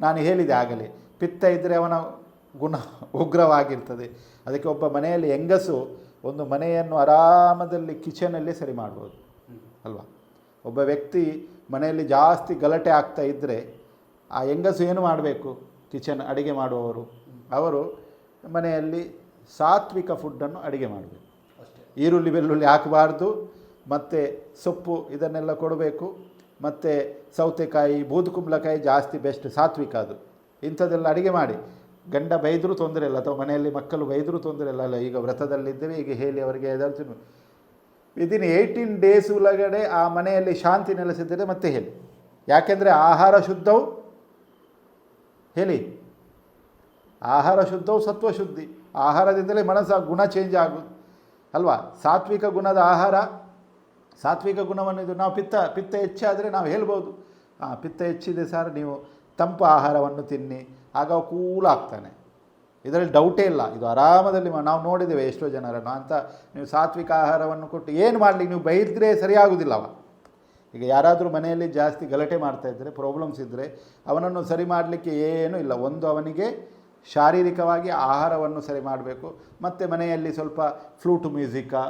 ನಾನು ಹೇಳಿದೆ ಆಗಲೇ. ಪಿತ್ತ ಇದ್ದರೆ ಅವನ ಗುಣ ಉಗ್ರವಾಗಿರ್ತದೆ. ಅದಕ್ಕೆ ಒಬ್ಬ ಮನೆಯಲ್ಲಿ ಹೆಂಗಸು ಒಂದು ಮನೆಯನ್ನು ಆರಾಮದಲ್ಲಿ ಕಿಚನಲ್ಲಿ ಸರಿ ಮಾಡ್ಬೋದು. ಅಲ್ವಾ? ಒಬ್ಬ ವ್ಯಕ್ತಿ ಮನೆಯಲ್ಲಿ ಜಾಸ್ತಿ ಗಲಾಟೆ ಆಗ್ತಾ ಇದ್ದರೆ ಆ ಹೆಂಗಸು ಏನು ಮಾಡಬೇಕು? ಕಿಚನ್ ಅಡುಗೆ ಮಾಡುವವರು. ಅವರು ಮನೆಯಲ್ಲಿ ಸಾತ್ವಿಕ ಫುಡ್ಡನ್ನು ಅಡುಗೆ ಮಾಡಬೇಕು. ಈರುಳ್ಳಿ ಬೆಳ್ಳುಳ್ಳಿ ಹಾಕಬಾರ್ದು. ಮತ್ತು ಸೊಪ್ಪು ಇದನ್ನೆಲ್ಲ ಕೊಡಬೇಕು. ಮತ್ತು ಸೌತೆಕಾಯಿ, ಬೂದುಕುಂಬಳಕಾಯಿ ಜಾಸ್ತಿ ಬೆಸ್ಟ್ ಸಾತ್ವಿಕ ಅದು. ಇಂಥದ್ದೆಲ್ಲ ಅಡುಗೆ ಮಾಡಿ. ಗಂಡ ಬೈದರೂ ತೊಂದರೆ ಇಲ್ಲ, ಅಥವಾ ಮನೆಯಲ್ಲಿ ಮಕ್ಕಳು ಬೈದರೂ ತೊಂದರೆ ಇಲ್ಲ. ಅಲ್ಲ, ಈಗ ವ್ರತದಲ್ಲಿದ್ದೇವೆ ಈಗ ಹೇಳಿ ಅವರಿಗೆ ಎದರ್ತೀನಿ ವಿದಿನ್ ಏಯ್ಟೀನ್ ಡೇಸ್ ಒಳಗಡೆ ಆ ಮನೆಯಲ್ಲಿ ಶಾಂತಿ ನೆಲೆಸಿದ್ದರೆ ಮತ್ತೆ ಹೇಳಿ. ಯಾಕೆಂದರೆ ಆಹಾರ ಶುದ್ಧವು, ಹೇಳಿ. ಆಹಾರ ಶುದ್ಧವು ಸತ್ವ ಶುದ್ಧಿ ಆಹಾರದಿಂದಲೇ ಮನಸ್ಸು ಗುಣ ಚೇಂಜ್ ಆಗೋದು ಅಲ್ವಾ? ಸಾತ್ವಿಕ ಗುಣದ ಆಹಾರ ಸಾತ್ವಿಕ ಗುಣವನ್ನು ಇದು ನಾವು ಪಿತ್ತ ಪಿತ್ತ ಹೆಚ್ಚಾದರೆ ನಾವು ಹೇಳ್ಬೋದು. ಪಿತ್ತ ಹೆಚ್ಚಿದೆ ಸರ್, ನೀವು ತಂಪು ಆಹಾರವನ್ನು ತಿನ್ನಿ, ಆಗ ಕೂಲ್ ಆಗ್ತಾನೆ. ಇದರಲ್ಲಿ ಡೌಟೇ ಇಲ್ಲ. ಇದು ಆರಾಮದಲ್ಲಿ ನಾವು ನೋಡಿದ್ದೇವೆ ಎಷ್ಟೋ ಜನರನ್ನು. ಅಂತ ನೀವು ಸಾತ್ವಿಕ ಆಹಾರವನ್ನು ಕೊಟ್ಟು ಏನು ಮಾಡಲಿ, ನೀವು ಬೈದ್ರೆ ಸರಿಯಾಗುವುದಿಲ್ಲವ ಈಗ ಯಾರಾದರೂ ಮನೆಯಲ್ಲಿ ಜಾಸ್ತಿ ಗಲಾಟೆ ಮಾಡ್ತಾ ಇದ್ದರೆ ಪ್ರಾಬ್ಲಮ್ಸ್ ಇದ್ದರೆ ಅವನನ್ನು ಸರಿ ಮಾಡಲಿಕ್ಕೆ ಏನೂ ಇಲ್ಲ. ಒಂದು ಅವನಿಗೆ ಶಾರೀರಿಕವಾಗಿ ಆಹಾರವನ್ನು ಸರಿ ಮಾಡಬೇಕು. ಮತ್ತು ಮನೆಯಲ್ಲಿ ಸ್ವಲ್ಪ ಫ್ಲೂಟ್ ಮ್ಯೂಸಿಕಾ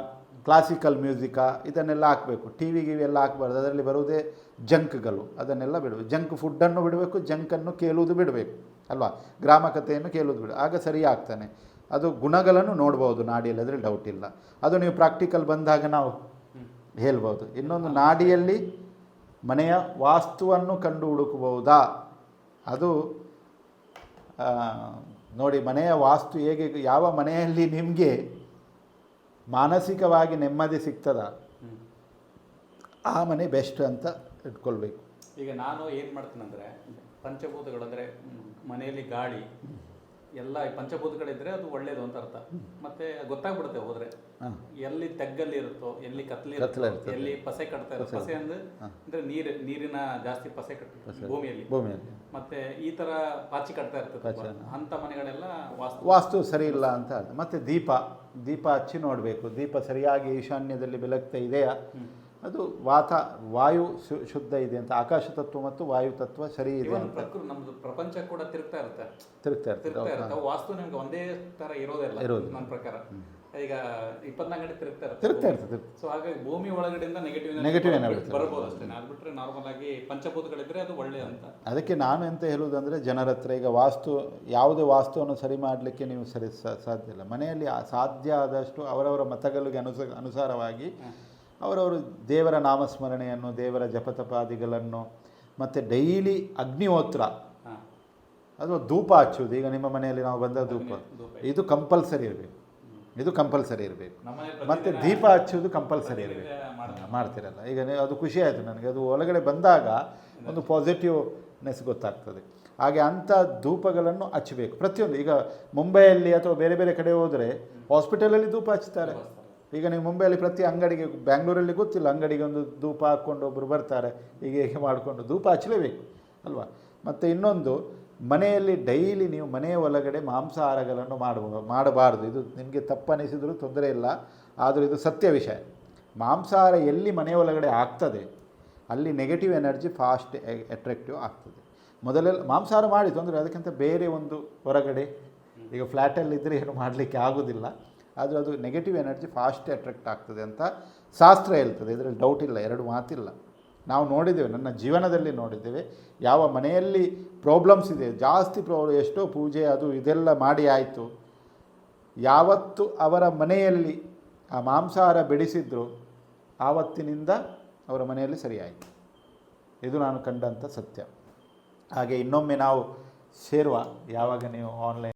ಕ್ಲಾಸಿಕಲ್ ಮ್ಯೂಸಿಕಾ ಇದನ್ನೆಲ್ಲ ಹಾಕಬೇಕು. ಟಿ ವಿ ಎಲ್ಲ ಹಾಕಬಾರ್ದು. ಅದರಲ್ಲಿ ಬರುವುದೇ ಜಂಕ್ಗಳು ಅದನ್ನೆಲ್ಲ ಬಿಡಬೇಕು. ಜಂಕ್ ಫುಡ್ಡನ್ನು ಬಿಡಬೇಕು ಜಂಕನ್ನು ಕೇಳುವುದು ಬಿಡಬೇಕು. ಅಲ್ವಾ? ಗ್ರಾಮಕತೆಯನ್ನು ಕೇಳುವುದು ಬಿಡು ಆಗ ಸರಿ ಆಗ್ತಾನೆ. ಅದು ಗುಣಗಳನ್ನು ನೋಡ್ಬೋದು. ನಾಡಿಯಲ್ಲಿ ಅದರಲ್ಲಿ ಡೌಟ್ ಇಲ್ಲ. ಅದು ನೀವು ಪ್ರಾಕ್ಟಿಕಲ್ ಬಂದಾಗ ನಾವು ಹೇಳ್ಬೋದು. ಇನ್ನೊಂದು ನಾಡಿಯಲ್ಲಿ ಮನೆಯ ವಾಸ್ತುವನ್ನು ಕಂಡು ಹುಡುಕಬಹುದಾ? ಅದು ನೋಡಿ ಮನೆಯ ವಾಸ್ತು ಹೇಗೆ, ಯಾವ ಮನೆಯಲ್ಲಿ ನಿಮಗೆ ಮಾನಸಿಕವಾಗಿ ನೆಮ್ಮದಿ ಸಿಗ್ತದ? ಆ ಮನೆ ಬೆಸ್ಟ್ ಅಂತ ಇಟ್ಕೊಳ್ಬೇಕು. ಈಗ ನಾನು ಏನು ಮಾಡ್ತೀನಂದ್ರೆ, ಪಂಚಭೂತಗಳು ಅಂದರೆ, ಮನೆಯಲ್ಲಿ ಗಾಳಿ ಎಲ್ಲ ಪಂಚಭೂತಗಳಿದ್ರೆ ಅದು ಒಳ್ಳೇದು ಅಂತ ಅರ್ಥ. ಮತ್ತೆ ಗೊತ್ತಾಗ್ಬಿಡುತ್ತೆ ಹೋದ್ರೆ. ಎಲ್ಲಿ ತಗ್ಗಲ್ಲಿ ಇರುತ್ತೋ ಎಲ್ಲಿ ಕತ್ಲಿ ಇರುತ್ತೋ ಎಲ್ಲಿ ಪಸೆ ಕಟ್ತಾ ಇರುತ್ತೆ ಪಸೆ ಅಂದ್ರೆ ಅಂದ್ರೆ ನೀರು ನೀರಿನ ಜಾಸ್ತಿ ಪಸೆ ಕಟ್ ಭೂಮಿಯಲ್ಲಿ. ಭೂಮಿಯಲ್ಲಿ. ಮತ್ತೆ ಈ ತರ ಪಾಚಿ ಕಟ್ತಾ ಇರ್ತದೆ ಅಂತ ಮನೆಗಳೆಲ್ಲ ವಾಸ್ತು. ವಾಸ್ತು ಸರಿ ಇಲ್ಲ ಅಂತ ಮತ್ತು ದೀಪ. ದೀಪ ಹಚ್ಚಿ ನೋಡಬೇಕು. ದೀಪ ಸರಿಯಾಗಿ ಈಶಾನ್ಯದಲ್ಲಿ ಬೆಳಗ್ತಾ ಇದೆಯಾ? ಅದು ವಾತ ವಾಯು ಶುದ್ಧ ಇದೆ ಅಂತ ಆಕಾಶ ತತ್ವ ಮತ್ತು ವಾಯು ತತ್ವ ಸರಿ ಇದೆ ಅಂತ. ಪ್ರಕೃತಿ ನಮ್ದು ಪ್ರಪಂಚ ಕೂಡ ತಿರುಗ್ತಾ ಇರುತ್ತೆ. ತಿರುಗ್ತಾ ಇರುತ್ತೆ ವಾಸ್ತು ನಿಮ್ಗೆ ಒಂದೇ ತರ ಇರೋದಿಲ್ಲ. ಇರೋದು ನನ್ನ ಪ್ರಕಾರ. ಈಗ ಇಪ್ಪತ್ನಾಲ್ಕು ಗಂಟೆ ತಿರುಗ್ತಾ ಇರುತ್ತೆ ತಿರುಗ್ತಾ ಇರ್ತದೆ ಸೊ ಹಾಗಾಗಿ ಭೂಮಿ ಒಳಗಡೆಯಿಂದ ನೆಗೆಟಿವ್ ನೆಗೆಟಿವ್ ಏನಾಗುತ್ತೆ? ಬರ್ಬೋದು ಅಷ್ಟೇ. ಅದು ಬಿಟ್ಟರೆ ನಾರ್ಮಲ್ ಆಗಿ ಪಂಚಭೂತಗಳಿದ್ರೆ ಅದು ಒಳ್ಳೆ ಅಂತ. ಅದಕ್ಕೆ ನಾನು ಎಂತ ಹೇಳುವುದಂದರೆ ಜನರ ಹತ್ರ ಈಗ ವಾಸ್ತು ಯಾವುದೇ ವಾಸ್ತುವನ್ನು ಸರಿ ಮಾಡಲಿಕ್ಕೆ ನೀವು ಸರಿ ಸಾಧ್ಯ ಇಲ್ಲ. ಮನೆಯಲ್ಲಿ ಸಾಧ್ಯ ಆದಷ್ಟು ಅವರವರ ಮತಗಳಿಗೆ ಅನುಸ ಅನುಸಾರವಾಗಿ ಅವರವರು ದೇವರ ನಾಮಸ್ಮರಣೆಯನ್ನು ದೇವರ ಜಪತಪಾದಿಗಳನ್ನು ಮತ್ತು ಡೈಲಿ ಅಗ್ನಿಹೋತ್ರ. ಅಥವಾ ಅದು ಧೂಪ ಹಚ್ಚುವುದು. ಈಗ ನಿಮ್ಮ ಮನೆಯಲ್ಲಿ ನಾವು ಬಂದ ಧೂಪ. ಇದು ಕಂಪಲ್ಸರಿ ಇರಬೇಕು. ಇದು ಕಂಪಲ್ಸರಿ ಇರಬೇಕು. ಮತ್ತು ದೀಪ ಹಚ್ಚುವುದು ಕಂಪಲ್ಸರಿ ಇರಬೇಕು. ಮಾಡ್ತಿರಲ್ಲ. ಈಗ ಅದು ಖುಷಿ ಆಯಿತು ನನಗೆ. ಅದು ಒಳಗಡೆ ಬಂದಾಗ ಒಂದು ಪಾಸಿಟಿವ್ನೆಸ್ ಗೊತ್ತಾಗ್ತದೆ. ಹಾಗೆ ಅಂಥ ಧೂಪಗಳನ್ನು ಹಚ್ಚಬೇಕು. ಪ್ರತಿಯೊಂದು. ಈಗ ಮುಂಬೈಯಲ್ಲಿ ಅಥವಾ ಬೇರೆ ಬೇರೆ ಕಡೆ ಹೋದರೆ ಹಾಸ್ಪಿಟಲಲ್ಲಿ ಧೂಪ ಹಚ್ತಾರೆ. ಈಗ ನೀವು ಮುಂಬೈಯಲ್ಲಿ ಪ್ರತಿ ಅಂಗಡಿಗೆ, ಬ್ಯಾಂಗ್ಳೂರಲ್ಲಿ ಗೊತ್ತಿಲ್ಲ, ಅಂಗಡಿಗೆ ಒಂದು ಧೂಪ ಹಾಕ್ಕೊಂಡು ಒಬ್ಬರು ಬರ್ತಾರೆ. ಹೀಗೆ ಹೀಗೆ ಮಾಡಿಕೊಂಡು ಧೂಪ ಹಚ್ಚಲೇಬೇಕು, ಅಲ್ವಾ? ಮತ್ತು ಇನ್ನೊಂದು, ಮನೆಯಲ್ಲಿ ಡೈಲಿ ನೀವು ಮನೆಯ ಒಳಗಡೆ ಮಾಂಸಾಹಾರಗಳನ್ನು ಮಾಡುವ, ಮಾಡಬಾರ್ದು. ಇದು ನಿಮಗೆ ತಪ್ಪನಿಸಿದರೂ ತೊಂದರೆ ಇಲ್ಲ, ಆದರೂ ಇದು ಸತ್ಯ ವಿಷಯ. ಮಾಂಸಾಹಾರ ಎಲ್ಲಿ ಮನೆಯ ಒಳಗಡೆ ಆಗ್ತದೆ, ಅಲ್ಲಿ ನೆಗೆಟಿವ್ ಎನರ್ಜಿ ಫಾಸ್ಟ್ ಅಟ್ರಾಕ್ಟಿವ್ ಆಗ್ತದೆ. ಮೊದಲೆಲ್ಲ ಮಾಂಸಾಹಾರ ಮಾಡಿ, ತೊಂದರೆ ಅದಕ್ಕಿಂತ ಬೇರೆ ಒಂದು ಹೊರಗಡೆ, ಈಗ ಫ್ಲ್ಯಾಟಲ್ಲಿದ್ದರೆ ಏನು ಮಾಡಲಿಕ್ಕೆ ಆಗೋದಿಲ್ಲ. ಆದರೂ ಅದು ನೆಗೆಟಿವ್ ಎನರ್ಜಿ ಫಾಸ್ಟ್ ಅಟ್ರಾಕ್ಟ್ ಆಗ್ತದೆ ಅಂತ ಶಾಸ್ತ್ರ ಹೇಳ್ತದೆ. ಇದರಲ್ಲಿ ಡೌಟ್ ಇಲ್ಲ, ಎರಡು ಮಾತಿಲ್ಲ. ನಾವು ನೋಡಿದ್ದೇವೆ, ನನ್ನ ಜೀವನದಲ್ಲಿ ನೋಡಿದ್ದೇವೆ, ಯಾವ ಮನೆಯಲ್ಲಿ ಪ್ರಾಬ್ಲಮ್ಸ್ ಇದೆ, ಜಾಸ್ತಿ ಪ್ರಾಬ್ಲಮ್ ಎಷ್ಟೋ ಪೂಜೆ ಅದು ಇದೆಲ್ಲ ಮಾಡಿ ಆಯಿತು. ಯಾವತ್ತು ಅವರ ಮನೆಯಲ್ಲಿ ಆ ಮಾಂಸಾಹಾರ ಬೆಳೆಸಿದ್ರು, ಆವತ್ತಿನಿಂದ ಅವರ ಮನೆಯಲ್ಲಿ ಸರಿಯಾಯಿತು. ಇದು ನಾನು ಕಂಡಂಥ ಸತ್ಯ. ಹಾಗೆ ಇನ್ನೊಮ್ಮೆ ನಾವು ಸೇರುವ, ಯಾವಾಗ ನೀವು ಆನ್ಲೈನ್